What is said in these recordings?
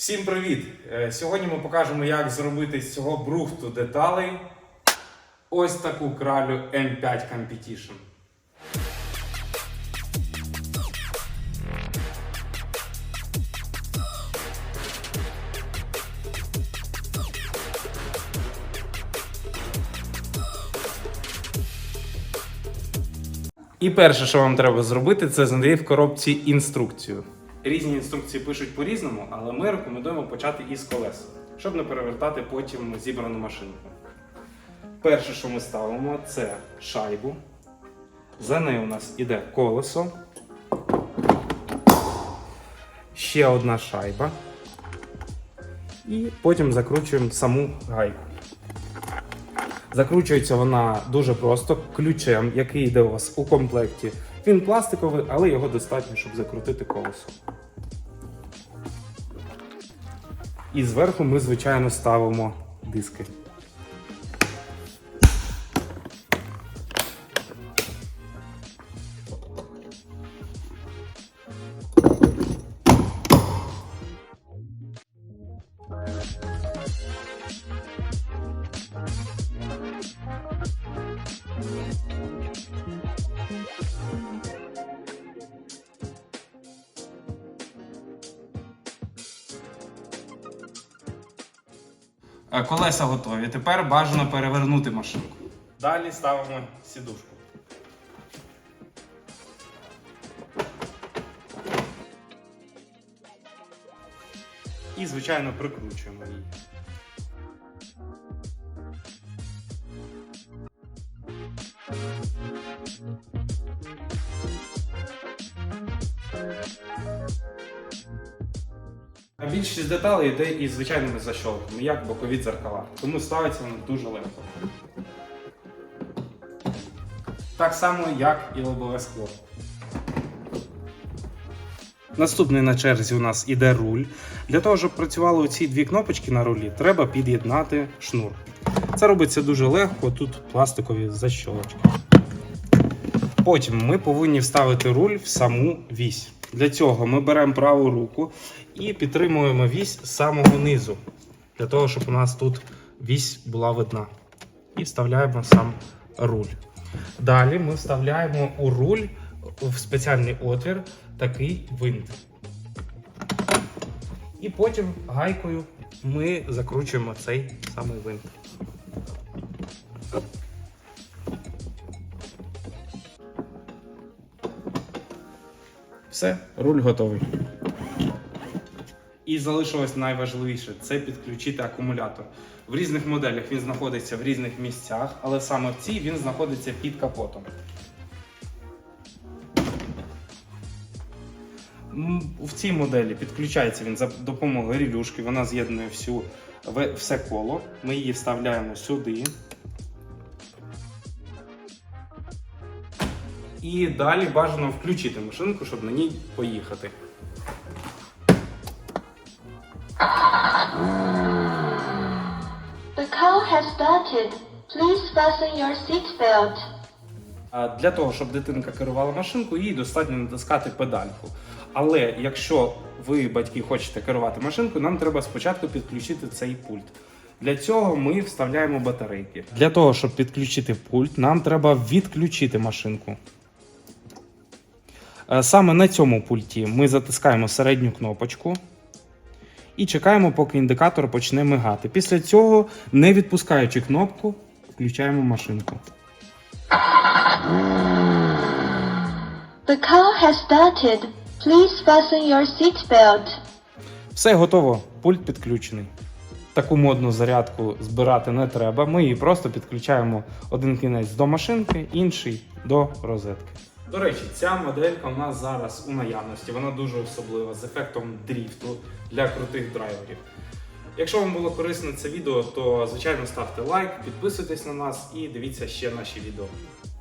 Всім привіт! Е, Сьогодні ми покажемо, як зробити з цього брухту деталей ось таку кралю M5 Competition. І перше, що вам треба зробити, це знайти в коробці інструкцію. Різні інструкції пишуть по-різному, але ми рекомендуємо почати із колес, щоб не перевертати потім зібрану машинку. Перше, що ми ставимо, це шайбу. За нею у нас іде колесо. Ще одна шайба. І потім закручуємо саму гайку. Закручується вона дуже просто ключем, який йде у вас у комплекті. Він пластиковий, але його достатньо, щоб закрутити колесо. І зверху ми, звичайно, ставимо диски. Колеса готові. Тепер бажано перевернути машинку. Далі ставимо сідушку. І, звичайно, прикручуємо її. А більшість деталей йде із звичайними защолками, як бокові дзеркала. Тому ставиться воно дуже легко. Так само, як і лобове скло. Наступний на черзі у нас іде руль. Для того, щоб працювали ці дві кнопочки на рулі, треба під'єднати шнур. Це робиться дуже легко, тут пластикові защолочки. Потім ми повинні вставити руль в саму вісь. Для цього ми беремо праву руку і підтримуємо вісь з самого низу, для того, щоб у нас тут вісь була видна. І вставляємо сам руль. Далі ми вставляємо у руль в спеціальний отвір такий винт. І потім гайкою ми закручуємо цей самий винт. Все, руль готовий. І залишилось найважливіше це підключити акумулятор. В різних моделях він знаходиться в різних місцях, але саме в цій він знаходиться під капотом. В цій моделі підключається він за допомогою релюшки, вона з'єднує всю, все коло. Ми її вставляємо сюди. І далі бажано включити машинку, щоб на ній поїхати. The car has started. Please fasten your seatbelt. А Для того, щоб дитинка керувала машинкою, їй достатньо натискати педальку. Але якщо ви, батьки, хочете керувати машинкою, нам треба спочатку підключити цей пульт. Для цього ми вставляємо батарейки. Для того, щоб підключити пульт, нам треба відключити машинку. Е, Саме на цьому пульті ми затискаємо середню кнопочку і чекаємо, поки індикатор почне мигати. Після цього, не відпускаючи кнопку, включаємо машинку. The car has started. Please fasten your seatbelt. Все готово, пульт підключений. Таку модну зарядку збирати не треба. Ми її просто підключаємо один кінець до машинки, інший до розетки. До речі, ця моделька у нас зараз у наявності. Вона дуже особлива з ефектом дріфту для крутих драйверів. Якщо вам було корисно це відео, то звичайно ставте лайк, підписуйтесь на нас і дивіться ще наші відео.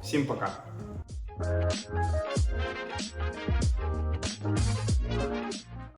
Всім пока!